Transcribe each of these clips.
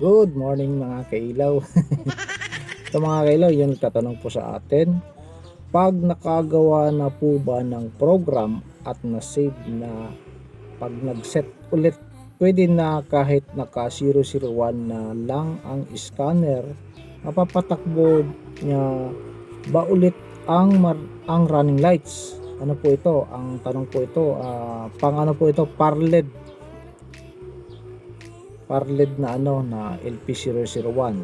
Good morning mga kailaw. Ito mga kailaw, yun tatanong po sa atin. Pag nakagawa na po ba ng program at na-save na pag nag-set ulit, pwede na kahit naka 001 na lang ang scanner, mapapatakbo niya ba ulit ang mar- ang running lights? Ano po ito? Ang tanong po ito, ah, pang ano po ito? Parled parled na ano na LP001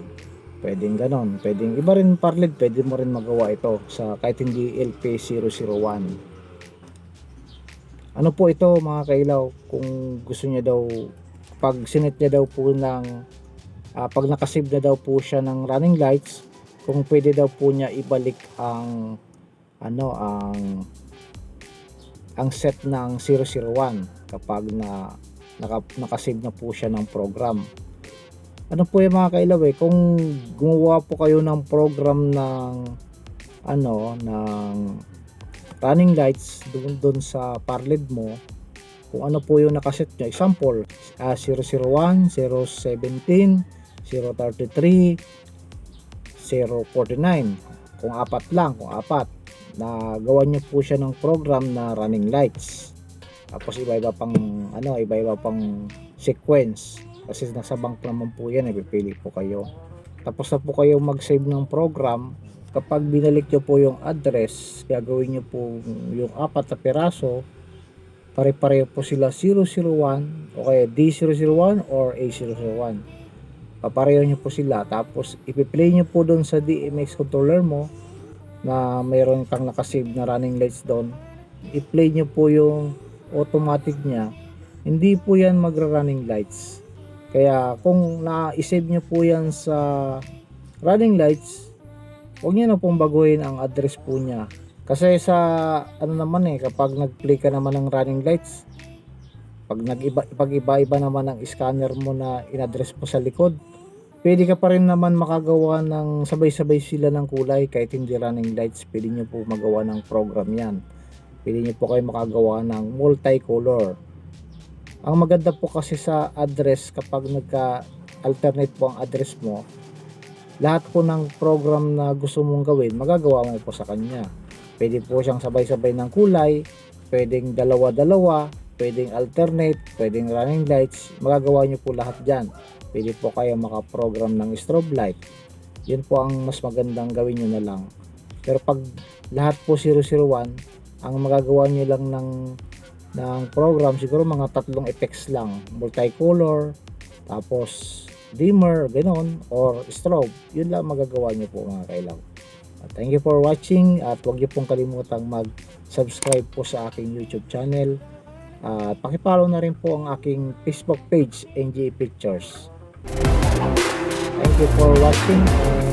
pwedeng ganon pwedeng iba rin parled pwede mo rin magawa ito sa kahit hindi LP001 ano po ito mga kailaw kung gusto niya daw pag sinet niya daw po ng ah, pag nakasave na daw po siya ng running lights kung pwede daw po niya ibalik ang ano ang ang set ng 001 kapag na naka, nakasave na po siya ng program. Ano po yung mga kailaw eh, kung gumawa po kayo ng program ng ano, ng running lights doon, doon sa parled mo, kung ano po yung nakaset nyo. Example, ah, 001, 017, 033, 049. Kung apat lang, kung apat, na gawa nyo po siya ng program na running lights tapos iba-iba pang ano, iba-iba pang sequence. Kasi nasa bank naman po yan, ipipili po kayo. Tapos na po kayo mag-save ng program, kapag binalik nyo po yung address, gagawin nyo po yung apat na piraso, pare-pareho po sila 001 o kaya D001 or A001. Papareho nyo po sila. Tapos ipi-play nyo po doon sa DMX controller mo na mayroon kang nakasave na running lights doon. I-play nyo po yung automatic niya, hindi po yan magra-running lights. Kaya kung na-save nyo po yan sa running lights, huwag nyo na pong baguhin ang address po niya. Kasi sa ano naman eh, kapag nag-play ka naman ng running lights, pag nag-iba, pag iba-iba naman ang scanner mo na in-address mo sa likod, pwede ka pa rin naman makagawa ng sabay-sabay sila ng kulay kahit hindi running lights, pwede nyo po magawa ng program yan pwede nyo po kayo makagawa ng multicolor. Ang maganda po kasi sa address kapag nagka alternate po ang address mo lahat po ng program na gusto mong gawin magagawa mo po sa kanya. Pwede po siyang sabay-sabay ng kulay pwedeng dalawa-dalawa pwedeng alternate pwedeng running lights magagawa nyo po lahat dyan. Pwede po kayo makaprogram ng strobe light. Yun po ang mas magandang gawin nyo na lang. Pero pag lahat po 001 ang magagawa nyo lang ng ng program siguro mga tatlong effects lang. Multicolor tapos dimmer ganon or strobe. Yun lang magagawa nyo po mga kailaw. At thank you for watching at huwag nyo pong kalimutang mag subscribe po sa aking youtube channel. At pakipollow na rin po ang aking facebook page NG Pictures. Thank you for watching. and